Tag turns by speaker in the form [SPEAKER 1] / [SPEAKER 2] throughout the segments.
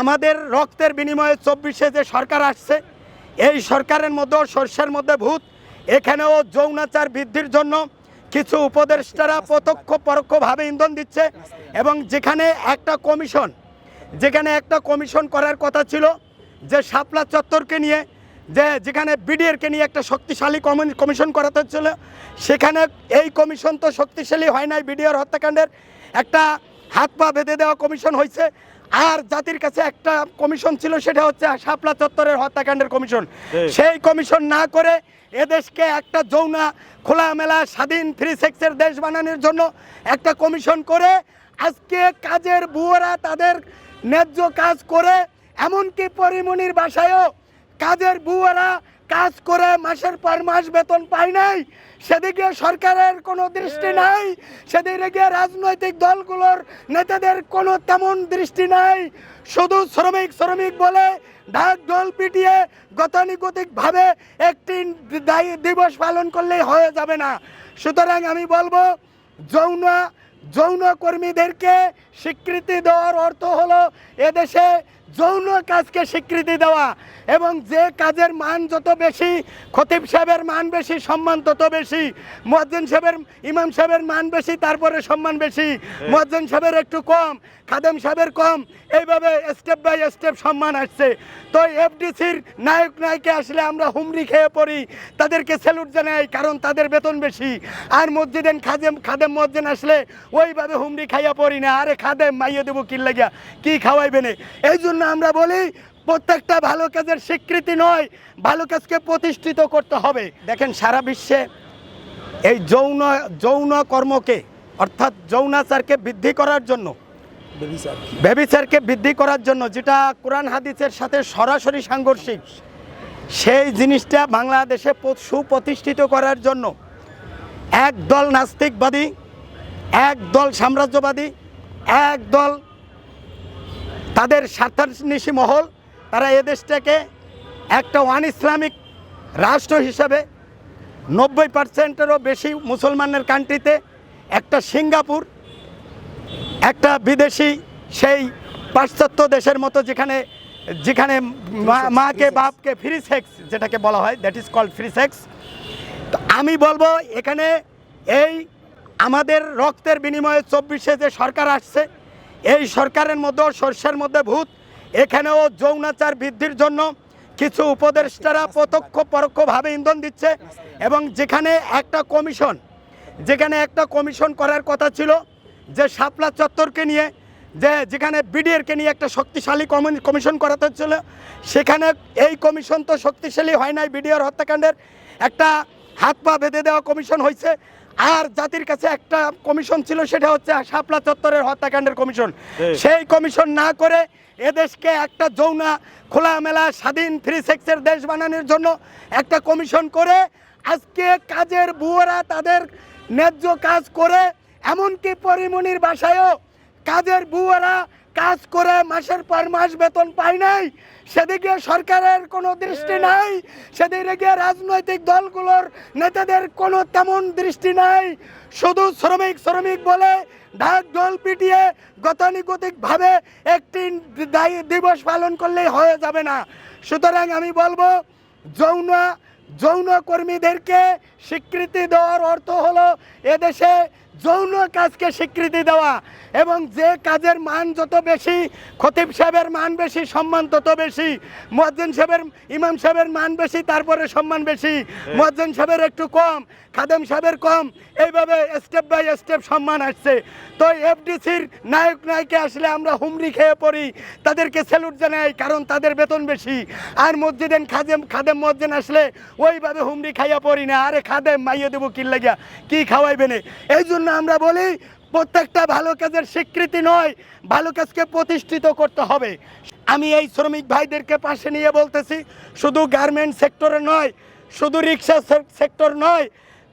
[SPEAKER 1] আমাদের রক্তের বিনিময়ে চব্বিশে যে সরকার আসছে, এই সরকারের মধ্যেও সর্ষের মধ্যে ভূত, এখানেও যৌনাচার বৃদ্ধির জন্য কিছু উপদেষ্টারা প্রত্যক্ষ পরোক্ষভাবে ইন্ধন দিচ্ছে এবং যেখানে একটা কমিশন, যেখানে একটা কমিশন করার কথা ছিল যে শাপলা চত্বরকে নিয়ে, যে যেখানে বিডিআরকে নিয়ে একটা শক্তিশালী কমি- কমিশন করাতে হচ্ছিল সেখানে এই কমিশন তো শক্তিশালী হয় নাই, বিডিআর হত্যাকাণ্ডের একটা হাত পা বেঁধে দেওয়া কমিশন হয়েছে। আর জাতির কাছে একটা কমিশন ছিল সেটা হচ্ছে শাপলা চত্বরের হত্যাকাণ্ডের কমিশন। সেই কমিশন না করে এদেশকে একটা যৌনা খোলামেলা স্বাধীন ফ্রি সেক্সের দেশ বানানোর জন্য একটা কমিশন করে আজকে কাজের বুয়োরা তাদের ন্যায্য কাজ করে এমনকি পরিমণির বাসায়ও কাজের বুয়ারা কাজ করে মাসের পর মাস বেতন পায় নাই। সেদিকে সরকারের কোনো দৃষ্টি নাই। সেদিকে রাজনৈতিক দলগুলোর নেতাদের কোনো তেমন দৃষ্টি নাই। শুধু শ্রমিক শ্রমিক বলে ঢাক ঢোল পিটিয়ে গতানুগতিকভাবে একটি দায়ী দিবস পালন করলেই হয়ে যাবে না। সুতরাং আমি বলব যৌন যৌন কর্মীদেরকে স্বীকৃতি দেওয়ার অর্থ হলো এদেশে যৌন কাজকে স্বীকৃতি দেওয়া এবং যে কাজের মান যত বেশি খতিব সাহেবের মান বেশি সম্মান তত বেশি মজ্জেন সাহেবের ইমাম সাহেবের মান বেশি তারপরে সম্মান বেশি মজ্জেন সাহেবের একটু কম খাদেম সাহেবের কম এইভাবে স্টেপ বাই স্টেপ সম্মান আসছে। তো এফডিসির নায়ক নায়িকা আসলে আমরা হুমড়ি খেয়ে পড়ি তাদেরকে স্যালুট জানাই কারণ তাদের বেতন বেশি। আর মসজিদেন খাদেম খাদেম মসজিদ আসলে ওইভাবে হুমড়ি খাইয়া পড়ি না। আরে খাদেম মাইয়ে দেবো কি লাগিয়া কি খাওয়াইবে না? এই জন্য আমরা বলি প্রত্যেকটা ভালো কাজের স্বীকৃতি নয় ভালো কাজকে প্রতিষ্ঠিত করতে হবে। দেখেন সারা বিশ্বে এই যৌন যৌন কর্মকে অর্থাৎ যৌনাচারকে বৃদ্ধি করার জন্য ব্যবিচারকে বৃদ্ধি করার জন্য যেটা কোরআন হাদিসের সাথে সরাসরি সাংঘর্ষিক সেই জিনিসটা বাংলাদেশে সুপ্রতিষ্ঠিত করার জন্য এক দল নাস্তিকবাদী এক দল সাম্রাজ্যবাদী এক দল তাদের স্বার্থান্বেষী মহল তারা এদেশটাকে একটা ওয়ান ইসলামিক রাষ্ট্র হিসাবে নব্বই পার্সেন্টেরও বেশি মুসলমানের কান্ট্রিতে একটা সিঙ্গাপুর একটা বিদেশি সেই পাশ্চাত্য দেশের মতো যেখানে যেখানে মা- মাকে বাপকে ফ্রি সেক্স যেটাকে বলা হয় that is called free sex তো আমি বলব এখানে এই আমাদের রক্তের বিনিময়ে চব্বিশে যে সরকার আসছে এই সরকারের মধ্যেও সর্ষের মধ্যে ভূত, এখানেও যৌনাচার বৃদ্ধির জন্য কিছু উপদেষ্টারা প্রত্যক্ষ পরোক্ষভাবে ইন্ধন দিচ্ছে এবং যেখানে একটা কমিশন, যেখানে একটা কমিশন করার কথা ছিল যে শাপলা চত্বরকে নিয়ে, যে যেখানে বিডিআরকে নিয়ে একটা শক্তিশালী কমিশন করাতে হচ্ছিল, সেখানে এই কমিশন তো শক্তিশালী হয় নাই, বিডিআর হত্যাকাণ্ডের একটা হাত পা বেঁধে দেওয়া কমিশন হয়েছে। আর জাতির কাছে একটা কমিশন ছিল সেটা হচ্ছে শাপলা চত্বরের হত্যাকাণ্ডের কমিশন। সেই কমিশন না করে এদেশকে একটা যৌনা খোলামেলা স্বাধীন ফ্রি সেক্সের দেশ বানানোর জন্য একটা কমিশন করে আজকে কাজের বুয়োরা তাদের ন্যায্য কাজ করে এমনকি পরিমণির বাসায়ও কাজের বুয়ারা কাজ করে মাসের পর মাস বেতন পায় নাই সেদিকে সরকারের কোনো দৃষ্টি নাই সেদিকে রাজনৈতিক দলগুলোর নেতাদের কোনো তেমন দৃষ্টি নাই। শুধু শ্রমিক শ্রমিক বলে ঢাক ঢোল পিটিয়ে গতানুগতিকভাবে একটি দায়ী দিবস পালন করলেই হয়ে যাবে না। সুতরাং আমি বলব যৌন যৌন কর্মীদেরকে স্বীকৃতি দেওয়ার অর্থ হলো এদেশে যৌন কাজকে স্বীকৃতি দেওয়া এবং যে কাজের মান যত বেশি খতিব সাহেবের মান বেশি সম্মান তত বেশি মজ্জেন সাহেবের ইমাম সাহেবের মান বেশি তারপরে সম্মান বেশি মজ্জেন সাহেবের একটু কম খাদেম সাহেবের কম এইভাবে স্টেপ বাই স্টেপ সম্মান আসছে। তো এফডিসির নায়ক নায়িকা আসলে আমরা হুমড়ি খেয়ে পড়ি তাদেরকে স্যালুট জানাই কারণ তাদের বেতন বেশি। আর মসজিদেন খাদেম খাদেম মসজিদ আসলে ওইভাবে হুমড়ি খাইয়া পড়ি না। আরে খাদেম মাইয়ে দেবো কি লাগিয়া কি খাওয়াইবে না? এই জন্য আমরা বলি, প্রত্যেকটা ভালো কাজের স্বীকৃতি নয়, ভালো কাজকে প্রতিষ্ঠিত করতে হবে। আমি এই শ্রমিক ভাইদেরকে পাশে নিয়ে বলতেছি, শুধু গার্মেন্ট সেক্টরে নয়, শুধু রিক্সা সেক্টর নয়,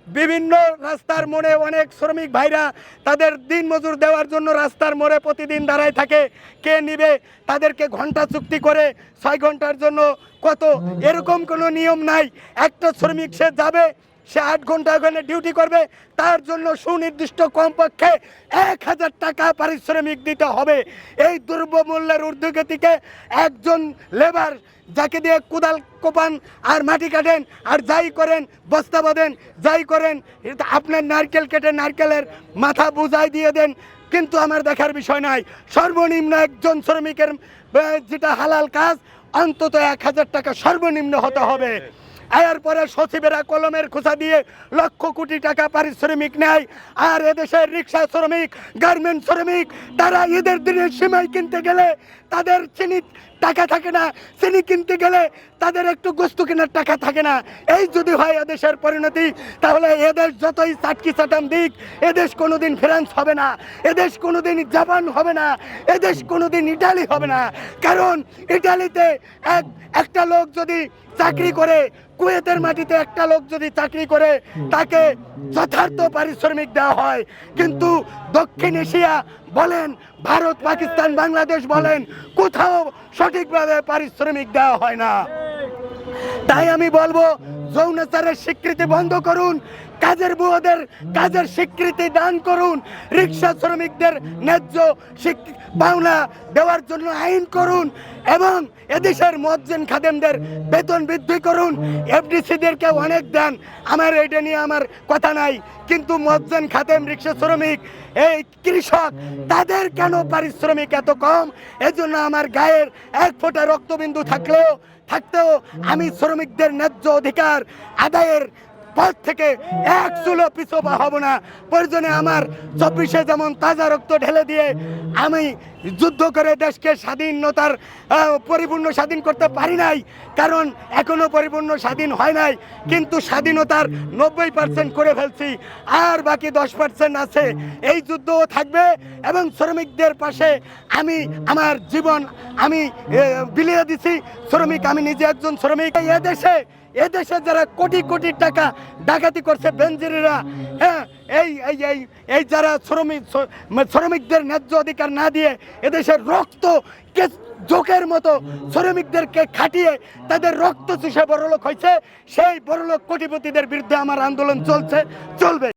[SPEAKER 1] বিভিন্ন রাস্তার মোড়ে অনেক শ্রমিক ভাইরা তাদের দিন মজুর দেওয়ার জন্য রাস্তার মোড়ে প্রতিদিন দাঁড়ায় থাকে। কে নিবে? তাদেরকে ঘণ্টা চুক্তি করে ছয় ঘণ্টার জন্য কত? এরকম কোনো নিয়ম নাই। একটা শ্রমিক সে যাবে সে আট ঘণ্টা ওখানে ডিউটি করবে, তার জন্য সুনির্দিষ্ট কমপক্ষে এক হাজার টাকা পারিশ্রমিক দিতে হবে। এই দ্রব্যমূল্যের ঊর্ধ্বগতিকে একজন লেবার যাকে দিয়ে কোদাল কোপান আর মাটি কাটেন আর যাই করেন, বস্তা বাঁধেন, যাই করেন, আপনার নারকেল কেটে নারকেলের মাথা বুঝাই দিয়ে দেন। কিন্তু আমার দেখার বিষয় নাই। সর্বনিম্ন একজন শ্রমিকের যেটা হালাল কাজ, অন্তত এক হাজার টাকা সর্বনিম্ন হতে হবে। এরপরে সচিবেরা কলমের খোঁচা দিয়ে লক্ষ কোটি টাকা পারিশ্রমিক নেয়। আর এদেশের রিক্সা শ্রমিক, গার্মেন্ট শ্রমিক, তারা ঈদের দিনে সিমাই কিনতে গেলে তাদের চিনি টাকা থাকে না। চিনি কিনতে গেলে তাদের একটু গোস্ত কেনার টাকা থাকে না। এই যদি হয় এদেশের পরিণতি, তাহলে এদেশ যতই চাটকি চাটাম দিক, এদেশ কোনোদিন ফ্রান্স হবে না, এদেশ কোনোদিন জাপান হবে না, এদেশ কোনোদিন ইটালি হবে না। কারণ ইটালিতে এক, একটা লোক যদি চাকরি করে, কুয়েতের মাটিতে একটা লোক যদি চাকরি করে, তাকে যথার্থ পারিশ্রমিক দেওয়া হয়। কিন্তু দক্ষিণ এশিয়া বলেন, ভারত, পাকিস্তান, বাংলাদেশ বলেন, কোথাও সঠিকভাবে পারিশ্রমিক দেওয়া হয় না। তাই আমি বলব যৌনাচারের স্বীকৃতি বন্ধ করুন, কাজের বুয়াদের কাজের স্বীকৃতি দান করুন রিক্সা শ্রমিকদের ন্যায্য পাওনা দেওয়ার জন্য আইন করুন এবং এদেশের মজ্জেন খাদেমদের বেতন বৃদ্ধি করুন। এফডিসিদেরকে অনেক দেন। আমার এটা নিয়ে আমার কথা নাই। কিন্তু মজ্জেন খাদেম রিক্সা শ্রমিক, এই কৃষক, তাদের কেন পারিশ্রমিক এত কম? এজন্য আমার গায়ের এক ফোঁটা রক্তবিন্দু থাকলেও, থাকতেও আমি শ্রমিকদের ন্যায্য অধিকার আদায়ের পথ থেকে এক চুলো পিছপা হব না। প্রয়োজনে আমার চব্বিশে যেমন তাজা রক্ত ঢেলে দিয়ে আমি যুদ্ধ করে দেশকে স্বাধীনতার পরিপূর্ণ স্বাধীন করতে পারি নাই। কারণ এখনও পরিপূর্ণ স্বাধীন হয় নাই। কিন্তু স্বাধীনতার নব্বই পার্সেন্ট করে ফেলছি। আর বাকি দশ পার্সেন্ট আছে। এই যুদ্ধও থাকবে এবং শ্রমিকদের পাশে আমি আমার জীবন, আমি বিলিয়ে দিছি। শ্রমিক, আমি নিজে একজন শ্রমিক। এ দেশে এদেশে যারা কোটি কোটি টাকা ডাকাতি করছে বেঞ্জিরিরা হ্যাঁ এই এই এই এই যারা শ্রমিক শ্রমিকদের ন্যায্য অধিকার না দিয়ে এদেশের রক্ত জোকের মতো শ্রমিকদেরকে খাটিয়ে তাদের রক্ত চুষে বড়লোক হয়েছে, সেই বড়লোক কোটিপতিদের বিরুদ্ধে আমার আন্দোলন চলছে, চলবে।